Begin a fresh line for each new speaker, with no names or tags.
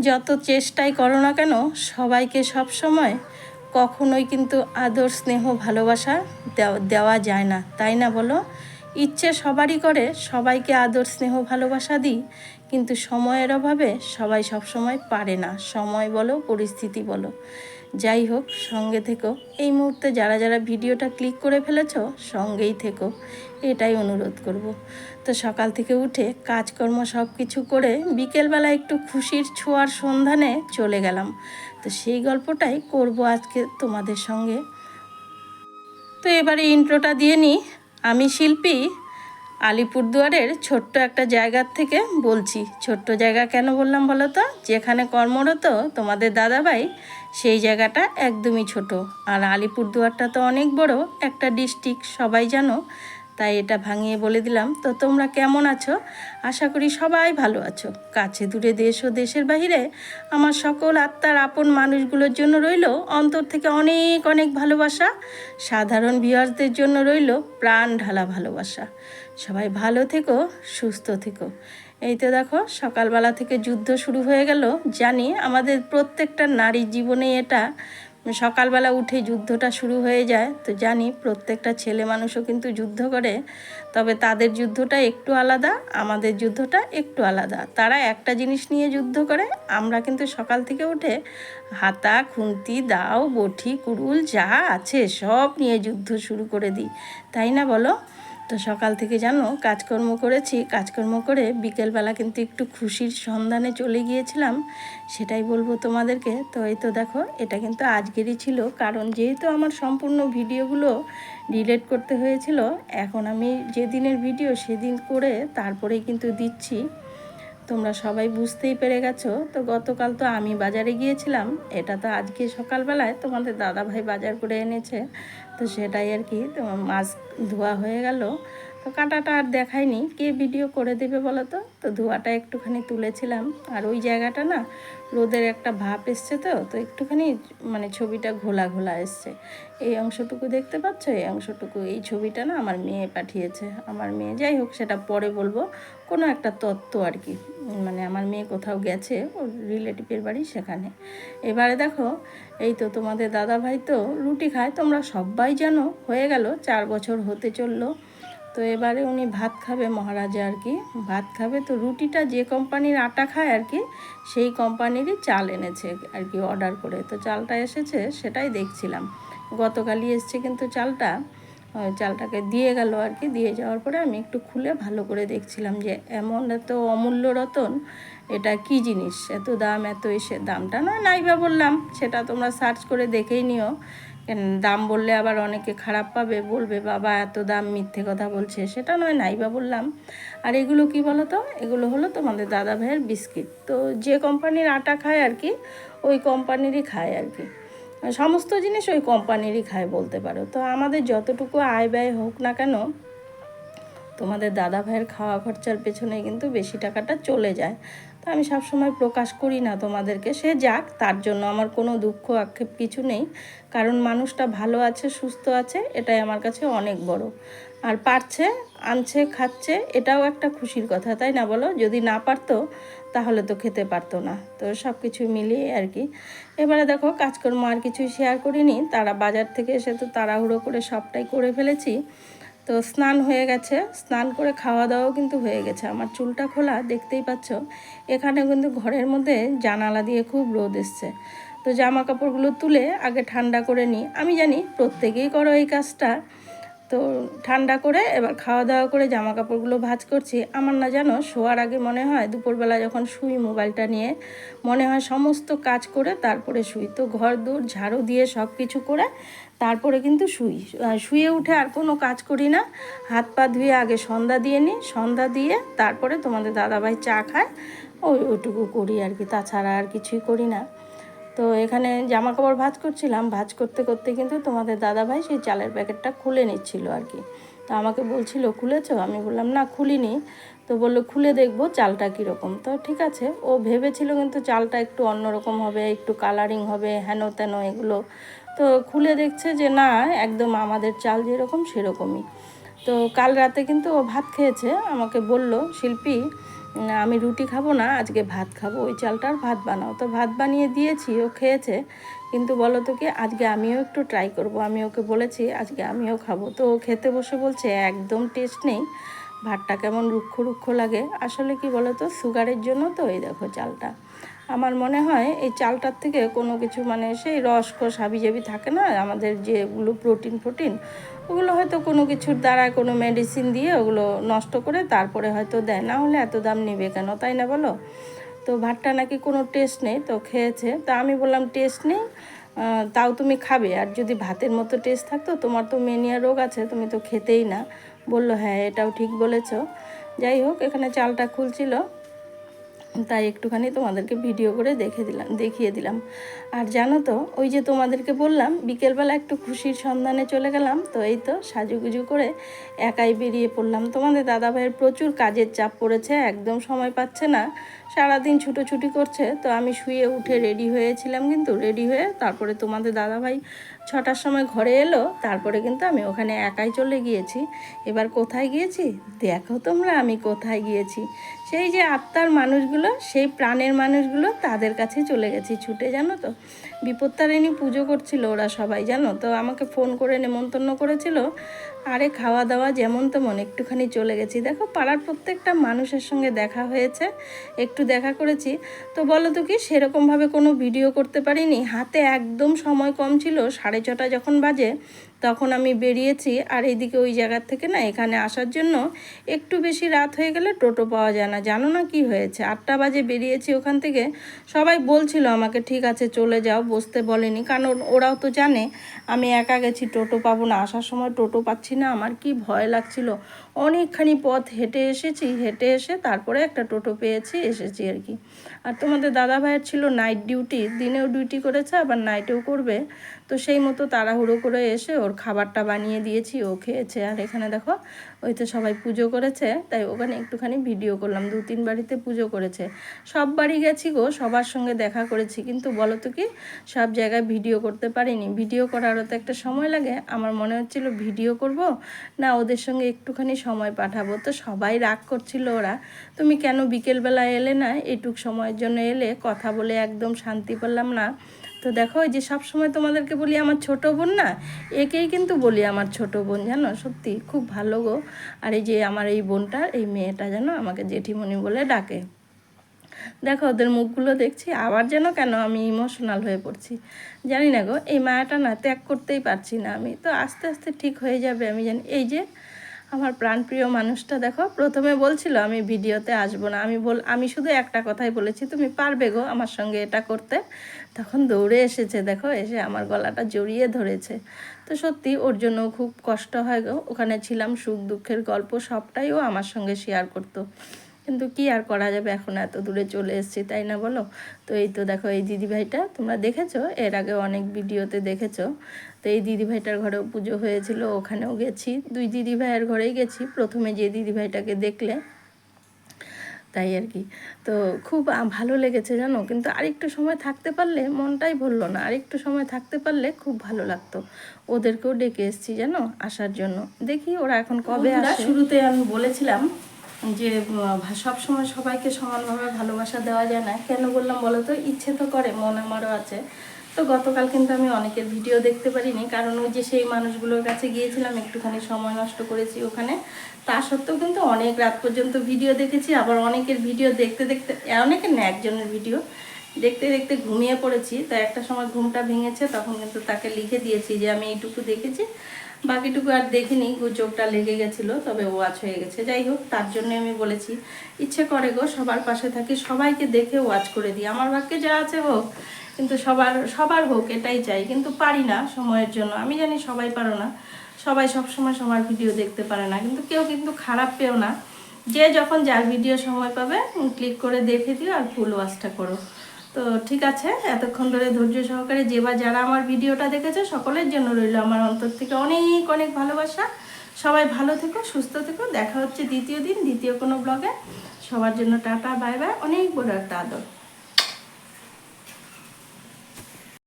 যত চেষ্টাই করো না কেন, সবাইকে সব সময় কখনোই কিন্তু আদর, স্নেহ, ভালোবাসা দেওয়া- যায় না। তাই না বলো? ইচ্ছে সবারই করে সবাইকে আদর, স্নেহ, ভালোবাসা দিই। কিন্তু সময়ের অভাবে সবাই সব সময় পারে না। সময় বলো, পরিস্থিতি বলো। যাই হোক, সঙ্গে থেকো। এই মুহূর্তে যারা যারা ভিডিওটা ক্লিক করে ফেলেছো, সঙ্গেই থেকো। এটাই অনুরোধ করব। তো সকাল থেকে উঠে কাজকর্ম সব কিছু করে বিকেলবেলা একটু খুশির ছোঁয়ার সন্ধানে চলে গেলাম। তো সেই গল্পটাই করব আজকে তোমাদের সঙ্গে। তো এবারে ইন্ট্রোটা দিয়ে নিই আমি শিল্পী আলিপুরদুয়ারের ছোট্ট একটা জায়গার থেকে বলছি। ছোট্ট জায়গা কেন বললাম বলো তো? যেখানে কর্মরত তোমাদের দাদাভাই, সেই জায়গাটা একদমই ছোট। আর আলিপুরদুয়ারটা তো অনেক বড়, একটা ডিস্ট্রিক্ট সবাই জানো। তাই এটা ভাঙিয়ে বলে দিলাম। তো তোমরা কেমন আছো? আশা করি সবাই ভালো আছো। কাছে দূরে দেশ ও দেশের বাহিরে আমার সকল আত্মার আপন মানুষগুলোর জন্য রইল অন্তর থেকে অনেক অনেক ভালোবাসা। সাধারণ ভিউয়ার্সদের জন্য রইল প্রাণ ঢালা ভালোবাসা। সবাই ভালো থেকো, সুস্থ থেকো। এই তো দেখো, সকালবেলা থেকে যুদ্ধ শুরু হয়ে গেল। জানি আমাদের প্রত্যেকটা নারীর জীবনে এটা সকালবেলা উঠে যুদ্ধটা শুরু হয়ে যায়, তো জানি প্রত্যেকটা ছেলে মানুষও কিন্তু যুদ্ধ করে, তবে তাদের যুদ্ধটা একটু আলাদা, আমাদের যুদ্ধটা একটু আলাদা। তারা একটা জিনিস নিয়ে যুদ্ধ করে, আমরা কিন্তু সকাল থেকে উঠে হাতা, খুন্তি, দাও বটি কুড়ুল, যা আছে সব নিয়ে যুদ্ধ শুরু করে দিই। তাই না বলো? তো সকাল থেকে জানো, কাজকর্ম করেছি, কাজকর্ম করে বিকেলবেলা কিন্তু একটু খুশির সন্ধানে চলে গিয়েছিলাম, সেটাই বলব তোমাদেরকে। তো এই তো দেখো, এটা কিন্তু আজকেরই ছিল, কারণ যেহেতু আমার সম্পূর্ণ ভিডিওগুলো ডিলেট করতে হয়েছিল, এখন আমি যেদিনের ভিডিও সেদিন করে তারপরেই কিন্তু দিচ্ছি। তোমরা সবাই বুঝতেই পেরে গেছো, তো গতকাল তো আমি বাজারে গিয়েছিলাম, এটা তো আজকে সকালবেলায় তোমাদের দাদা ভাই বাজার করে এনেছে। তো সেটাই আর কি মাছ ধোয়া হয়ে গেল। তো কাটাটা আর দেখায়নি। কে ভিডিও করে দেবে বলো তো তো ধোয়াটা একটুখানি তুলেছিলাম। আর ওই জায়গাটা না, রোদের একটা ভাপ এসছে তো তো একটুখানি মানে ছবিটা ঘোলা ঘোলা এসছে। এই অংশটুকু দেখতে পাচ্ছ? এই অংশটুকু, এই ছবিটা না আমার মেয়ে পাঠিয়েছে। আমার মেয়ে, যাই হোক, সেটা পরে বলব। কোনো একটা তত্ত্ব আর কি। মানে আমার মেয়ে কোথাও গেছে, ওর রিলেটিভের বাড়ি সেখানে। এবারে দেখো, এই তো তোমাদের দাদা ভাই তো রুটি খায়। তোমরা সবাই জানো, হয়ে গেল, চার বছর হতে চলল। তো এবারে উনি ভাত খাবে মহারাজা আর কি। ভাত খাবে তো রুটিটা যে কোম্পানির আটা খায় আর কি, সেই কোম্পানিরই চাল এনেছে আর কি অর্ডার করে। তো চালটা এসেছে, সেটাই দেখছিলাম। গতকালই এসছে কিন্তু চালটা। চালটাকে দিয়ে গেল আর কি। দিয়ে যাওয়ার পরে আমি একটু খুলে ভালো করে দেখছিলাম যে এমন এত অমূল্য রতন, এটা কি জিনিস? এত দাম, এত এসে দামটা নয় নাইবা বললাম, সেটা তোমরা সার্চ করে দেখেই নিও। দাম বললে আবার অনেকে খারাপ পাবে, বলবে, বাবা, এত দাম মিথ্যে কথা বলছে। সেটা নয় নাই বা বললাম। আর এগুলো কি বলো তো এগুলো হলো তোমাদের দাদা ভাইয়ের বিস্কিট। তো যে কোম্পানির আটা খায় আর কি, ওই কোম্পানিরই খায় আর কি। সমস্ত জিনিস ওই কোম্পানিরই খায় বলতে পারো। তো আমাদের যতটুকু আয় ব্যয় হোক না কেন তোমাদের দাদা ভাইয়ের খাওয়া খরচার পেছনে কিন্তু বেশি টাকাটা চলে যায়। তো আমি সবসময় প্রকাশ করি না তোমাদেরকে, সে যাক, তার জন্য আমার কোনো দুঃখ আক্ষেপ কিছু নেই। কারণ মানুষটা ভালো আছে, সুস্থ আছে, এটাই আমার কাছে অনেক বড়। আর পারছে, আনছে, খাচ্ছে, এটাও একটা খুশির কথা, তাই না বলো? যদি না পারতো, তাহলে তো খেতে পারতো না। তো সব কিছু মিলিয়ে আর কি। এবারে দেখো, কাজকর্ম আর কিছুই শেয়ার করিনি। তারা বাজার থেকে এসে তো তাড়াহুড়ো করে সবটাই করে ফেলেছি। তো স্নান হয়ে গেছে। স্নান করে খাওয়া দাওয়াও কিন্তু হয়ে গেছে। আমার চুলটা খোলা, দেখতেই পাচ্ছ। এখানে কিন্তু ঘরের মধ্যে জানালা দিয়ে খুব রোদ এসছে। তো জামা কাপড়গুলো তুলে আগে ঠান্ডা করে নিই আমি জানি প্রত্যেকেই করো এই কাজটা। তো ঠান্ডা করে এবার খাওয়া দাওয়া করে জামা কাপড়গুলো ভাজ করছি। আমার না জানো, শোয়ার আগে মনে হয় দুপুরবেলা যখন শুই মোবাইলটা নিয়ে, মনে হয় সমস্ত কাজ করে তারপরে শুই। তো ঘর দূর ঝাড়ু দিয়ে সব কিছু করে তারপরে কিন্তু শুই। শুয়ে উঠে আর কোনো কাজ করি না। হাত পা ধুয়ে আগে সন্ধ্যা দিয়ে নিই। সন্ধ্যা দিয়ে তারপরে তোমাদের দাদাভাই চা খায়। ওই ওইটুকু করি আর কি। তাছাড়া আর কিছুই করি না। তো এখানে জামা কাপড় ভাজ করছিলাম, ভাজ করতে করতে কিন্তু তোমাদের দাদাভাই সেই চালের প্যাকেটটা খুলে নিচ্ছিল আর কি। তো আমাকে বলছিল, খুলেছো? আমি বললাম, না, খুলিনি। তো বলল, খুলে দেখব চালটা কীরকম। তো ঠিক আছে, ও ভেবেছিল কিন্তু চালটা একটু অন্যরকম হবে, একটু কালারিং হবে, হেন তেন এগুলো। তো খুলে দেখছে যে, না, একদম আমাদের চাল যেরকম সেরকমই। তো কাল রাতে কিন্তু ও ভাত খেয়েছে, আমাকে বলল, শিল্পী আমি রুটি খাব না, আজকে ভাত খাব। ওই চালটার ভাত বানাও। তো ভাত বানিয়ে দিয়েছি, ও খেয়েছে। কিন্তু বলো তো কি, আজকে আমিও একটু ট্রাই করব। আমি ওকে বলেছি, আজকে আমিও খাব। তো ও খেতে বসে বলছে, একদম টেস্ট নেই। ভাতটা কেমন রুক্ষ রুক্ষ লাগে। আসলে কি বলো তো সুগারের জন্য তো, এই দেখো চালটা। আমার মনে হয় এই চালটার থেকে কোনো কিছু মানে সেই রস কষ হাবিজাবি থাকে না, আমাদের যেগুলো প্রোটিন প্রোটিন ওগুলো হয়তো কোনো কিছুর দ্বারা কোনো মেডিসিন দিয়ে ওগুলো নষ্ট করে তারপরে হয়তো দেয়। না হলে এত দাম নেবে কেন, তাই না বলো? তো ভাতটা নাকি কোনো টেস্ট নেই, তো খেয়েছে। তা আমি বললাম টেস্ট নেই তাও তুমি খাবে। আর যদি ভাতের মতো টেস্ট থাকতো, তোমার তো মেনিয়া রোগ আছে, তুমি তো খেতেই না। বলল হ্যাঁ এটাও ঠিক বলেছ। যাই হোক, এখানে চালটা খুলছিল। তাই একটুখানি তোমাদেরকে ভিডিও করে দেখে দিলাম, দেখিয়ে দিলাম। আর জানো তো, ওই যে তোমাদেরকে বললাম, বিকেলবেলা একটু খুশির সন্ধানে চলে গেলাম, তো এই তো সাজুগুজু করে একাই বেরিয়ে পড়লাম। তোমাদের দাদাভাইয়ের প্রচুর কাজের চাপ পড়েছে, একদম সময় পাচ্ছে না, সারাদিন ছুটোছুটি করছে, তো আমি শুয়ে উঠে রেডি হয়েছিলাম কিন্তু রেডি হয়ে তারপরে তোমাদের দাদাভাই ছটার সময় ঘরে এলো, তারপরে কিন্তু আমি ওখানে একাই চলে গিয়েছি। এবার কোথায় গিয়েছি? দেখো তোমরা, আমি কোথায় গিয়েছি? সেই যে আত্মার মানুষগুলো, সেই প্রাণের মানুষগুলো তাদের কাছে চলে গেছি। ছুটে জানো তো? বিপত্তারিণী পুজো করছিল ওরা সবাই, জানো? তো আমাকে ফোন করে নেমন্তন্ন করেছিল। আরে খাওয়া দাওয়া যেমন তেমন, একটুখানি চলে গেছি। দেখো, পাড়ার প্রত্যেকটা মানুষের সঙ্গে দেখা হয়েছে, একটু দেখা করেছি। তো বলো তো কি, সেরকমভাবে কোনো ভিডিও করতে পারিনি? হাতে একদম সময় কম ছিল, সাড়ে ছটা যখন বাজে তখন আমি বেরিয়েছি আর এইদিকে ওই জায়গার থেকে না এখানে আসার জন্য একটু বেশি রাত হয়ে গেলে টোটো পাওয়া যায় না। জানো না কি হয়েছে? আটটা বাজে বেরিয়েছি ওখান থেকে। সবাই বলছিল আমাকে, ঠিক আছে, চলে যাও। বসতে বলেনি। কারণ ওরাও তো জানে, আমি একা গেছি, টোটো পাবো না। আসার সময় টোটো পাচ্ছি না। আমার কি ভয় লাগছিল? অনেকখানি পথ হেঁটে এসেছি, হেঁটে এসে তারপরে একটা টোটো পেয়েছি, এসেছি আর কি। আর তোমাদের দাদা ভাইয়ের ছিল নাইট ডিউটি দিনেও ডিউটি করেছে, আবার নাইটেও করবে। তো সেই মতো তাড়াহুড়ো করে এসে ওর খাবারটা বানিয়ে দিয়েছি, ও খেয়েছে। আর এখানে দেখো, ওই তো সবাই পুজো করেছে, তাই ওখানে একটুখানি ভিডিও করলাম। দু তিন বাড়িতে পুজো করেছে। সব বাড়ি গেছি গো, সবার সঙ্গে দেখা করেছি। কিন্তু বলো তো কি, সব জায়গায় ভিডিও করতে পারিনি। ভিডিও করারও তো একটা সময় লাগে। আমার মনে হচ্ছিল ভিডিও করব, না ওদের সঙ্গে একটুখানি সময় পাঠাবো। তো সবাই রাগ করছিল ওরা। তুমি কেন বিকেলবেলা এলে না? এটুক সময়ের জন্য এলে কথা বলে একদম শান্তি পেলাম না। তো দেখো যে সব সময় তোমাদেরকে বলি আমার ছোট বোন না, একেই কিন্তু বলি আমার ছোট বোন, জানো? সত্যি, খুব ভালো গো। আর এই যে আমার এই বোনটা, এই মেয়েটা জানো আমাকে জেঠিমণি বলে ডাকে। দেখো, ওদের মুখগুলো দেখছি, আবার যেন কেন আমি ইমোশনাল হয়ে পড়ছি। জানি না গো, এই মায়াটা না ত্যাগ করতেই পারছি না আমি। তো আস্তে আস্তে ঠিক হয়ে যাবে আমি জানি। এই যে আমার প্রাণপ্রিয় মানুষটা, দেখো, প্রথমে বলছিল, আমি ভিডিওতে আসব না। আমি বল, আমি শুধু একটা কথাই বলেছি, তুমি পারবে গো আমার সঙ্গে এটা করতে। তখন দৌড়ে এসেছে, দেখো, এসে আমার গলাটা জড়িয়ে ধরেছে। তো সত্যি ওর জন্য খুব কষ্ট হয় গো। ওখানে ছিলাম সুখ দুঃখের গল্প, সবটাই ও আমার সঙ্গে শেয়ার করতো। কিন্তু কি আর করা যাবে? এখন এত দূরে চলে এসেছি তাই না বলো? তো এই তো দেখো এই দিদিভাইটা তোমরা দেখেছ? এর আগে অনেক ভিডিওতে দেখেছ। তো এই দিদিভাইটার ঘরেও পুজো হয়েছিল ওখানেও গেছি। দুই দিদিভাইয়ের ঘরেই গেছি প্রথমে যে দিদিভাইটাকে দেখলে। তাই আর কি। তো খুব ভালো লেগেছে জানো? কিন্তু আরেকটু সময় থাকতে পারলে মনটাই ভরলো না। আরেকটু সময় থাকতে পারলে খুব ভালো লাগতো। ওদেরকেও ডেকে এসেছি জানো আসার জন্য। দেখি ওরা এখন কবে আসে। শুরুতে আমি বলেছিলাম যে সব সময় সবাইকে সমানভাবে ভালোবাসা দেওয়া যায় না। কেন বললাম বলো তো? ইচ্ছে তো করে, মন আমারও আছে। তো গতকাল কিন্তু আমি অনেকের ভিডিও দেখতে পারিনি, কারণ ওই যে সেই মানুষগুলোর কাছে গিয়েছিলাম, একটুখানি সময় নষ্ট করেছি ওখানে। তা সত্ত্বেও কিন্তু অনেক রাত পর্যন্ত ভিডিও দেখেছি, আবার অনেকের ভিডিও দেখতে দেখতে অনেকের না, একজনের ভিডিও দেখতে দেখতে ঘুমিয়ে পড়েছি। তো একটা সময় ঘুমটা ভেঙেছে, তখন কিন্তু তাকে লিখে দিয়েছি যে, আমি এইটুকু দেখেছি। বাকিটুকু আর দেখিনি চোখটা লেগে গেছিল, তবে ওয়াচ হয়ে গেছে। যাই হোক, তার জন্য আমি বলেছি, ইচ্ছে করে গো, সবার পাশে থাকি, সবাইকে দেখে ওয়াচ করে দিই। আমার ভাগ্যে যা আছে হোক, কিন্তু সবার সবার হোক, এটাই চাই। কিন্তু পারি না সময়ের জন্য। আমি জানি সবাই পারো না। সবাই সব সময় সবার ভিডিও দেখতে পারে না। কিন্তু কেউ কিন্তু খারাপ পেও না। যে যখন যার ভিডিও সময় পাবে ক্লিক করে দেখে দিও আর ফুল ওয়াচটা করো। তো ঠিক আছে, এতক্ষণ ধরে ধৈর্য সহকারে যে বা যারা আমার ভিডিওটা দেখেছে সকলের জন্য রইল আমার অন্তর থেকে অনেক অনেক ভালোবাসা। সবাই ভালো থেকো, সুস্থ থেকো, দেখা হচ্ছে দ্বিতীয় দিন, দ্বিতীয় কোনো ব্লগে সবার জন্য টাটা বাই বাই অনেক বড় একটা আদর।